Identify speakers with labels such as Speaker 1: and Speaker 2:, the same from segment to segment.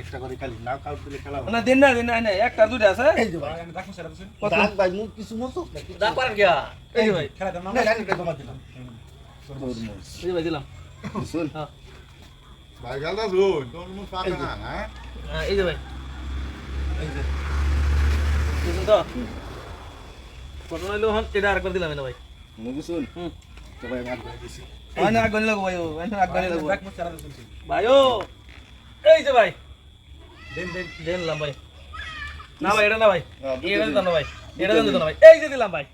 Speaker 1: একটা করে খালি না কাউট দিলে খেলা হবে।
Speaker 2: না দিন না দিন না এই না, একটা দুইটা আছে।
Speaker 1: এই যে ভাই।
Speaker 2: কত?
Speaker 1: দাগ ভাই মুখ কিছু মতো
Speaker 2: ভাই
Speaker 1: দিলাম।
Speaker 2: এই যে ভাই দিলাম।
Speaker 1: শুন।
Speaker 2: হ্যাঁ।
Speaker 3: তোর মুখ পাবে না হ্যাঁ?
Speaker 2: হ্যাঁ, এই যে ভাই।
Speaker 1: এই যে
Speaker 2: তো। ঘটনা হইল হন এটা আরেকবার দিলাম না ভাই।
Speaker 1: মুখ শুন তো ভাই মার করে দিছি।
Speaker 2: আইনা আগানি লাগবো ভাই আইনা আগানি ভাই। ও এই যে ভাই।
Speaker 1: দেন দেন।
Speaker 2: দিলাম ভাই। না ভাই এটা না ভাই।
Speaker 1: হ্যাঁ,
Speaker 2: এটা
Speaker 1: দিন।
Speaker 2: না ভাই। এটা দিলাম না ভাই। এই যে দিলাম ভাই।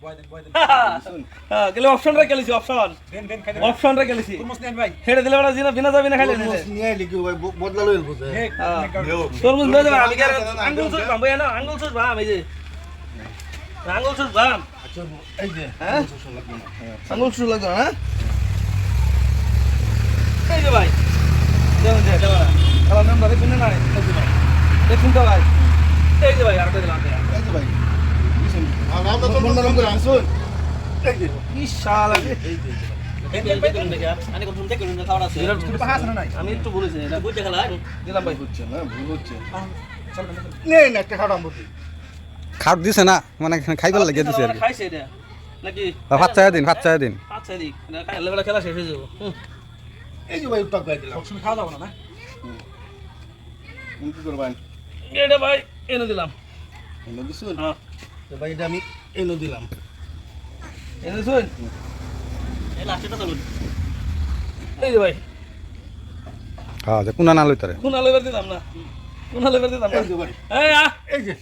Speaker 1: শুন
Speaker 2: হ্যাঁ গেলে অপশনটা গেলেছি অপশন অপশনটা গেলেছি হেডে দিলে ওরা জিনা বিনা যাবি না খাইলে
Speaker 1: নিয়ে আইলি ভাই বদলা লইল বুঝে
Speaker 2: তরমুজ লয়ে যাবে আমি আঙ্গুল সুজ ভাই না আঙ্গুল সুজ বাম এই যে। আঙ্গুল সুজ বাম
Speaker 1: আচ্ছা এই যে
Speaker 2: হ্যাঁ?
Speaker 1: লাগবে না হ্যাঁ?
Speaker 2: আঙ্গুল সুজ লাগবে না এই যে ভাই দেখুন যে খেলা নামটা দেখুন না ভাই দেখুন তো ভাই? এই যে ভাই আরেকটা দিলাম
Speaker 1: এই যে ভাই
Speaker 2: রে।
Speaker 4: খাওয়া
Speaker 2: আমি একটু বলেছি এটা
Speaker 4: বুঝতে খেলা?
Speaker 2: দিলাম ভাই
Speaker 1: হচ্ছে না ভুল হচ্ছে। নে না একটা খাড়া
Speaker 5: খাট দিছে না মানে খাই খাইবার লাগিয়ে দিছে আর কি
Speaker 2: খাইছে এটা নাকি?
Speaker 5: ভাত চাই দিন ভাত চাই দিন।
Speaker 2: খেলা শেষ হয়ে যাব। হুম।
Speaker 1: এই যে ভাই উত্তর করে দিলাম খাওয়া যাবে না কি করবেন
Speaker 2: এটা ভাই এনে দিলাম।
Speaker 1: এনে দিছুন?
Speaker 2: হ্যাঁ
Speaker 1: তো ভাই এটা আমি এনে দিলাম।
Speaker 2: এনে শুন
Speaker 4: এই লাস্টটা চলুন
Speaker 2: এই যে ভাই।
Speaker 5: হ্যাঁ যে কোনা না লইতারে
Speaker 2: কোন আলো বের দিতাম না। কোন আলো বের দিতাম না।
Speaker 1: এই যে ভাই।
Speaker 2: এই আ
Speaker 1: এই যে।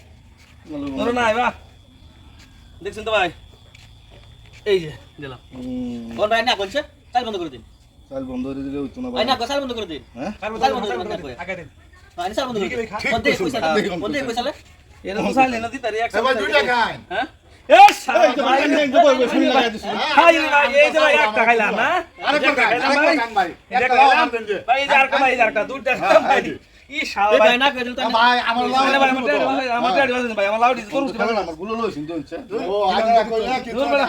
Speaker 2: ধরো না দেখছেন তো ভাই? এই যে দিলাম
Speaker 4: কোন ভাই না বলছে? চাল বন্ধ করে দিন।
Speaker 1: চাল বন্ধ করে দিলে হইতো না
Speaker 4: ভাই। না চাল বন্ধ করে দিন।
Speaker 1: হ্যাঁ?
Speaker 4: চাল বন্ধ করে দিন আগে দিন। চাল বন্ধ করে দিন। কোন পয়সা কোন পয়সা লে
Speaker 2: এর তো সাইলে না দিতারি এক
Speaker 3: এবার দুইটা খান
Speaker 2: হ্যাঁ? এ ভাই?
Speaker 1: ভাই
Speaker 2: ভাই ভাই
Speaker 3: ভাই
Speaker 2: ভাই ভাই ভাই ভাই
Speaker 4: ভাই
Speaker 3: ভাই
Speaker 2: ভাই ভাই ভাই।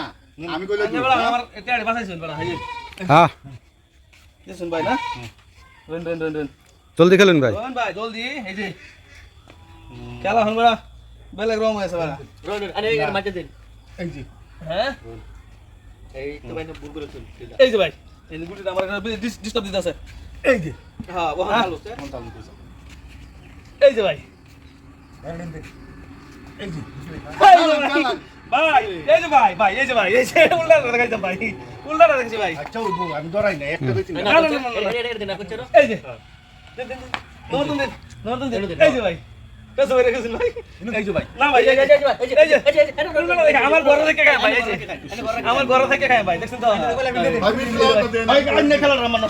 Speaker 3: আমি কইলা
Speaker 2: আমার ড্যাডি বাসাইছেন বড় হাই।
Speaker 5: হ্যাঁ।
Speaker 2: দেখছেন ভাই না? রেন রেন রেন রেন
Speaker 5: জলদি খেলুন ভাই।
Speaker 2: রোহন ভাই জলদি এই যে। খেলা হন বড় বেলেগ রং হয়েছে বড়
Speaker 4: মাঝে দিন।
Speaker 1: এই যে।
Speaker 2: হ্যাঁ?
Speaker 4: এই তো ভাই ভুল করে চল
Speaker 2: এই যে। ভাই এই যে আমার ডিস্টার্ব দিতে আছে
Speaker 1: এই যে।
Speaker 4: হ্যাঁ ও
Speaker 2: হ্যাঁ।
Speaker 4: ভালো
Speaker 1: দিতেছ
Speaker 2: এই যে ভাই ভাই ভাই এই যে ভাই ভাই এই যে ভাই এই যে উল্টা দেখাইতাম ভাই উল্টা দেখছি ভাই
Speaker 1: আচ্ছা উঠবো আমি ধরাই না একটা বেশি
Speaker 4: না
Speaker 1: না
Speaker 2: না, না, এই যে দেন, দেন। নর্দন দেন নর্দন দেন এই যে ভাই পেছো ভাই রেখেছেন ভাই
Speaker 1: এই যে ভাই
Speaker 2: না ভাই এই যে এই যে আমার ঘর থেকে খায় ভাই এই যে আমার ঘর থেকে খায় ভাই দেখছেন তো
Speaker 3: ভাই
Speaker 1: আন্য খেলা রামানো